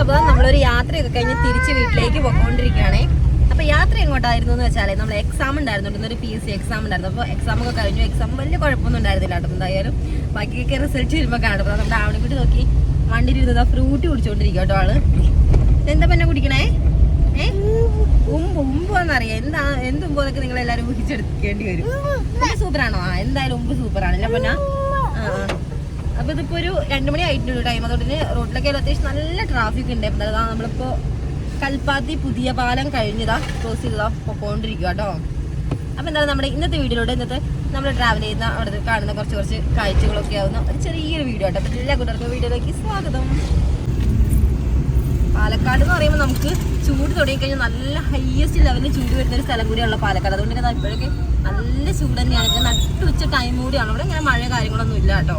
അപ്പോൾ നമ്മളൊരു യാത്രയൊക്കെ കഴിഞ്ഞ് തിരിച്ച് വീട്ടിലേക്ക് പോയിക്കൊണ്ടിരിക്കുകയാണേ. അപ്പോൾ യാത്ര എങ്ങോട്ടായിരുന്നു എന്ന് വെച്ചാൽ നമ്മൾ എക്സാം ഉണ്ടായിരുന്നു ഒരു പി എസ് സി എക്സാം ഉണ്ടായിരുന്നു. അപ്പോൾ എക്സാം ഒക്കെ കഴിഞ്ഞു. എക്സാം വലിയ കുഴപ്പമൊന്നും ഉണ്ടായിരുന്നില്ല കേട്ടോ. എന്തായാലും ബാക്കിയൊക്കെ റിസൾട്ട് വരുമ്പോൾ കാണും. അപ്പോൾ നമ്മുടെ ആവണിക്കുട്ടി നോക്കി. വണ്ടിയിൽ ഇരുന്നത് ഫ്രൂട്ട് കുടിച്ചോണ്ടിരിക്കും കേട്ടോ ആൾ. എന്താ പിന്നെ കുടിക്കണേ? ഏ? ഉമ്പ് ഉമ്പ് എന്നറിയാം എന്താ എന്ത് ഉമ്പോന്നൊക്കെ നിങ്ങൾ എല്ലാവരും ഊഹിച്ചെടുക്കേണ്ടി വരും. സൂപ്പറാണോ? എന്തായാലും ഉമ്പ് സൂപ്പറാണ് അല്ല പിന്നെ ആ. അപ്പൊ ഇതിപ്പോ ഒരു രണ്ടു മണി ആയിട്ടുണ്ട് ടൈം അതുകൊണ്ട് റോഡിലൊക്കെ അത്യാവശ്യം നല്ല ട്രാഫിക് ഉണ്ട്. എന്താ നമ്മളിപ്പോ കൽപ്പാത്തി പുതിയ പാലം കഴിഞ്ഞതാ. ക്രോസ് ചെയ്തതാ. പൊക്കോണ്ടിരിക്കുക കേട്ടോ. അപ്പൊ എന്താ നമ്മുടെ ഇന്നത്തെ വീഡിയോയിലൂടെ ഇന്നത്തെ നമ്മൾ ട്രാവൽ ചെയ്യുന്ന അവിടെ കാണുന്ന കുറച്ച് കുറച്ച് കാഴ്ചകളൊക്കെ ആവുന്ന ഒരു ചെറിയൊരു വീഡിയോ കേട്ടോ എല്ലാ കൂട്ടർക്കും വീഡിയോയിലേക്ക് സ്വാഗതം. പാലക്കാട് എന്ന് പറയുമ്പോൾ നമുക്ക് ചൂട് തുടങ്ങിക്കഴിഞ്ഞാൽ നല്ല ഹയസ്റ്റ് ലെവലിൽ ചൂട് വരുന്ന ഒരു സ്ഥലം കൂടിയുള്ള പാലക്കാട്. അതുകൊണ്ട് തന്നെ ഇപ്പോഴൊക്കെ നല്ല ചൂട് തന്നെയാണ്. നട്ടുച്ച ടൈം കൂടിയാണ്. ഇവിടെ ഇങ്ങനെ മഴ കാര്യങ്ങളൊന്നും ഇല്ല കേട്ടോ.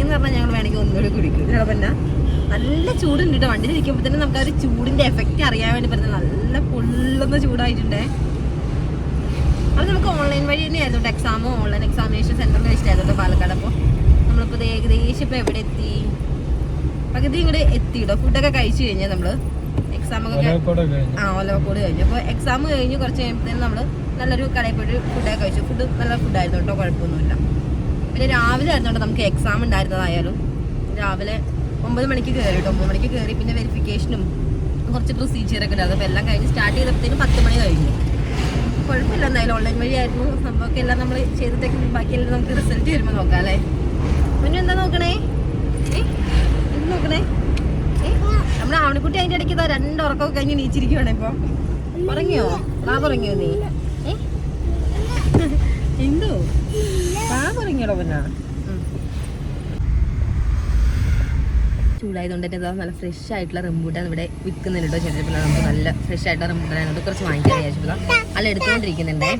എന്ന് പറഞ്ഞാൽ ഞങ്ങൾ വേണമെങ്കിൽ ഒന്നുകൂടി കുടിക്കും. പിന്നെ നല്ല ചൂടുണ്ട് കേട്ടോ വണ്ടിയിൽ ഇരിക്കുമ്പോൾ തന്നെ നമുക്ക് ആ ഒരു ചൂടിന്റെ എഫക്റ്റ് അറിയാൻ വേണ്ടി പറ്റുന്നത് നല്ല പൊള്ളുന്ന ചൂടായിട്ടുണ്ടേ. അത് നമുക്ക് ഓൺലൈൻ വഴി തന്നെയായിരുന്നു കേട്ടോ എക്സാമോ ഓൺലൈൻ എക്സാമിനേഷൻ സെന്ററിൽ വെച്ചിട്ടായിരുന്നു കേട്ടോ പാലക്കാട് അപ്പോൾ നമ്മളിപ്പോൾ ഏകദേശം ഇപ്പോൾ എവിടെ എത്തി? പകുതി ഇങ്ങോട്ട് എത്തി കേട്ടോ ഫുഡൊക്കെ കഴിച്ചു കഴിഞ്ഞാൽ നമ്മൾ എക്സാമൊക്കെ ആ ഒലവക്കോട് കഴിഞ്ഞു. അപ്പോൾ എക്സാം കഴിഞ്ഞ് കുറച്ച് കഴിയുമ്പോഴത്തേനും നമ്മൾ നല്ലൊരു കടയിൽ പോയിട്ട് ഫുഡൊക്കെ കഴിച്ചു. ഫുഡ് നല്ല ഫുഡായിരുന്നു കേട്ടോ കുഴപ്പമൊന്നുമില്ല. പിന്നെ രാവിലെ ആയിരുന്നു കേട്ടോ നമുക്ക് എക്സാം ഉണ്ടായിരുന്നതായാലും. രാവിലെ ഒമ്പത് മണിക്ക് കയറി കേട്ടോ. ഒമ്പത് മണിക്ക് കയറി പിന്നെ വെരിഫിക്കേഷനും കുറച്ച് പ്രൊസീജിയറൊക്കെ ഉണ്ടായിരുന്നു. അപ്പോൾ എല്ലാം കഴിഞ്ഞ് സ്റ്റാർട്ട് ചെയ്തപ്പോഴത്തേനും പത്ത് മണി കഴിഞ്ഞു. കുഴപ്പമില്ല എന്തായാലും ഓൺലൈൻ വഴിയായിരുന്നു സംഭവമൊക്കെ എല്ലാം നമ്മൾ ചെയ്തിട്ടേക്ക് ബാക്കിയെല്ലാം നമുക്ക് റിസൾട്ട് വരുമ്പോൾ നോക്കാം അല്ലേ? പിന്നെ എന്താ നോക്കണേ? നോക്കണേ? നമ്മുടെ ആവണിക്കുട്ടി അതിന്റെ ഇടയ്ക്ക് ഇതാ രണ്ട് ഉറക്കമൊക്കെ കഴിഞ്ഞ് നീച്ചിരിക്കുവാണ് ഇപ്പോൾ ഉറങ്ങിയോ? വാ ഉറങ്ങിയോ നീ? എന്തോ? വാ ഉറങ്ങിയോടോ പിന്നെ ചൂടായതുകൊണ്ട് തന്നെ നല്ല ഫ്രഷ് ആയിട്ടുള്ള റംബൂട്ടാൻ ഇവിടെ വിൽക്കുന്നുണ്ട് കേട്ടോ ചേട്ടൻ നമുക്ക് നല്ല ഫ്രഷ് ആയിട്ടുള്ള റംബൂട്ടാൻ അത് കുറച്ച് വാങ്ങിക്കാൻ വിചാരിച്ചതാ അല്ല എടുത്തുകൊണ്ടിരിക്കുന്നുണ്ടേ.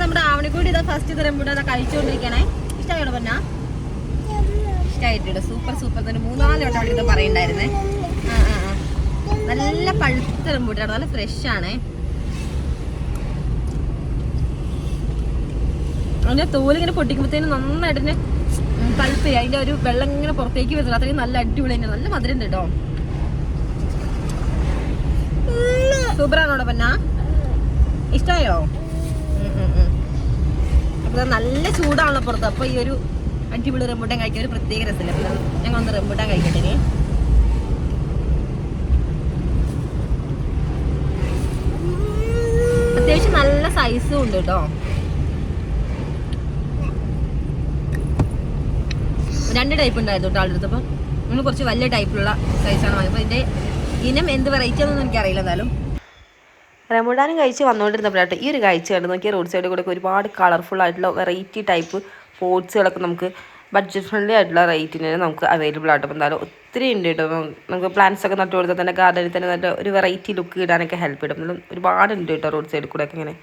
നമ്മുടെ ആവണിക്കൂടി ഇതാ ഫസ്റ്റ് ഇത് ഇതാ കഴിച്ചുകൊണ്ടിരിക്കണേ. ഇഷ്ടമായോ പറഞ്ഞ ഇഷ്ടമായിട്ടുണ്ട് സൂപ്പർ സൂപ്പർ തന്നെ മൂന്നാൽ വട്ടം അവിടെ ഇത് പറയണ്ടായിരുന്നേ. നല്ല പഴുത്ത റംബൂട്ടാണ്. നല്ല ഫ്രഷ് ആണേ. അതിന്റെ തോലിങ്ങനെ പൊട്ടിക്കുമ്പോഴത്തേനും നന്നായിട്ട് തന്നെ പഴുപ്പ്. ഒരു വെള്ളം ഇങ്ങനെ പുറത്തേക്ക് വരുന്നത്. അത്രയും നല്ല അടിപൊളി തന്നെ. നല്ല മധുരം കേട്ടോ. സൂപ്പറാണോടെ പന്ന? ഇഷ്ടമായോ. നല്ല ചൂടാണല്ലോ പുറത്ത്. അപ്പൊ ഈ ഒരു അടിപൊളി റംബൂട്ടാൻ കഴിക്കാൻ ഒരു പ്രത്യേക രസമില്ല. ഞങ്ങൾ ഒന്ന് റംബൂട്ടാൻ കഴിക്കട്ടെ. അത്യാവശ്യം നല്ല സൈസും ഉണ്ട് കേട്ടോ. രണ്ട് ടൈപ്പ് ഉണ്ടായിരുന്നു കേട്ടോ ആളുടെ നമ്മൾ കുറച്ച് വലിയ ടൈപ്പിലുള്ള സൈസാണ് വാങ്ങിയത്. അപ്പോൾ ഇതിന്റെ ഇനം എന്ത് വെറൈറ്റി ആണെന്നൊന്നും എനിക്കറിയില്ല എന്തായാലും റംബൂട്ടാനും കഴിച്ച് വന്നുകൊണ്ടിരുന്നപ്പോഴാട്ടോ ഈ ഒരു കാഴ്ച കണ്ട് നോക്കിയാൽ റോഡ് സൈഡിൽ കൂടെ ഒരുപാട് കളർഫുൾ ആയിട്ടുള്ള വെറൈറ്റി ടൈപ്പ് ഫ്രൂട്ട്സുകളൊക്കെ നമുക്ക് ബഡ്ജറ്റ് ഫ്രണ്ട്ലി ആയിട്ടുള്ള റേറ്റിന് തന്നെ നമുക്ക് അവൈലബിൾ ആയിട്ട് അപ്പോൾ എന്തായാലും ഒത്തിരി ഉണ്ട് കേട്ടോ. നമുക്ക് പ്ലാന്റ്സ് ഒക്കെ നട്ടു കൊടുത്താൽ തന്നെ ഗാർഡനിൽ തന്നെ നല്ല ഒരു വെറൈറ്റി ലുക്ക് ഇടാനൊക്കെ ഹെൽപ്പ് ചെയ്യും എന്നാലും ഒരുപാട് കേട്ടോ റോഡ് സൈഡിൽ കൂടെ ഒക്കെ ഇങ്ങനെ.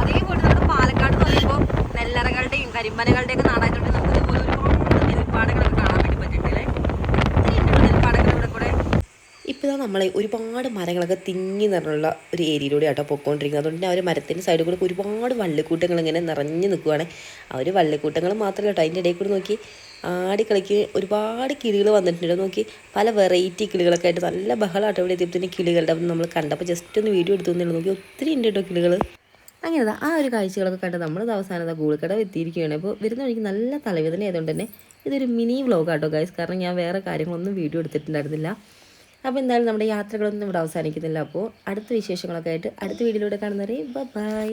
അതേപോലെ നമ്മുടെ പാലക്കാട് എന്ന് പറയുമ്പോൾ നെല്ലറകളുടെയും കരിമ്പനകളുടെയും ഒക്കെ നാടായതുകൊണ്ട് നമുക്ക് ഇതുപോലെ ഒരുപാട് നെൽപ്പാടങ്ങളൊക്കെ കാണാൻ വേണ്ടി പറ്റുന്നുണ്ടല്ലേ നെൽപ്പാടങ്ങൾ ഇവിടെ കൂടെ ഇപ്പോൾ നമ്മളെ ഒരുപാട് മരങ്ങളൊക്കെ തിങ്ങി നിറഞ്ഞുള്ള ഒരു ഏരിയയിലൂടെ ആട്ടോ പൊക്കോണ്ടിരിക്കുന്നത് അതുകൊണ്ട് ആ ഒരു മരത്തിന്റെ സൈഡിൽ കൂടെ ഒരുപാട് വള്ളിക്കൂട്ടങ്ങൾ ഇങ്ങനെ നിറഞ്ഞു നിൽക്കുകയാണ് ആ ഒരു വള്ളിക്കൂട്ടങ്ങൾ മാത്രമല്ല കേട്ടോ അതിന്റെ ഇടയിൽ കൂടെ നോക്കി ആടി കളിക്ക് ഒരുപാട് കിളികൾ വന്നിട്ടുണ്ട്. നോക്കി പല വെറൈറ്റി കിളികളൊക്കെ ആയിട്ട് നല്ല ബഹളമാട്ടോ ഇവിടെ എത്തിയപ്പോൾ കിളികളുടെ. നമ്മൾ കണ്ടപ്പോൾ ജസ്റ്റ് ഒന്ന് വീഡിയോ എടുത്തു തന്നെ നോക്കി ഒത്തിരി ഉണ്ട് കേട്ടോ കിളികൾ. അങ്ങനെ ആ ഒരു കാഴ്ചകളൊക്കെ കണ്ട് നമ്മൾ അവസാനം ഗൂളിക്കട എത്തിയിരിക്കുകയാണ്. അപ്പോൾ വരുന്ന വഴിക്ക് നല്ല തലവേദന ആയതുകൊണ്ട് തന്നെ ഇതൊരു മിനി വ്ലോഗ് ആട്ടോ ഗൈസ് കാരണം ഞാൻ വേറെ കാര്യങ്ങളൊന്നും വീഡിയോ എടുത്തിട്ടുണ്ടായിരുന്നില്ല. അപ്പോൾ എന്തായാലും നമ്മുടെ യാത്രകളൊന്നും ഇവിടെ അവസാനിക്കുന്നില്ല. അപ്പോൾ അടുത്ത വിശേഷങ്ങളൊക്കെ ആയിട്ട് അടുത്ത വീഡിയോയിലൂടെ കാണുന്നവരെ ബൈ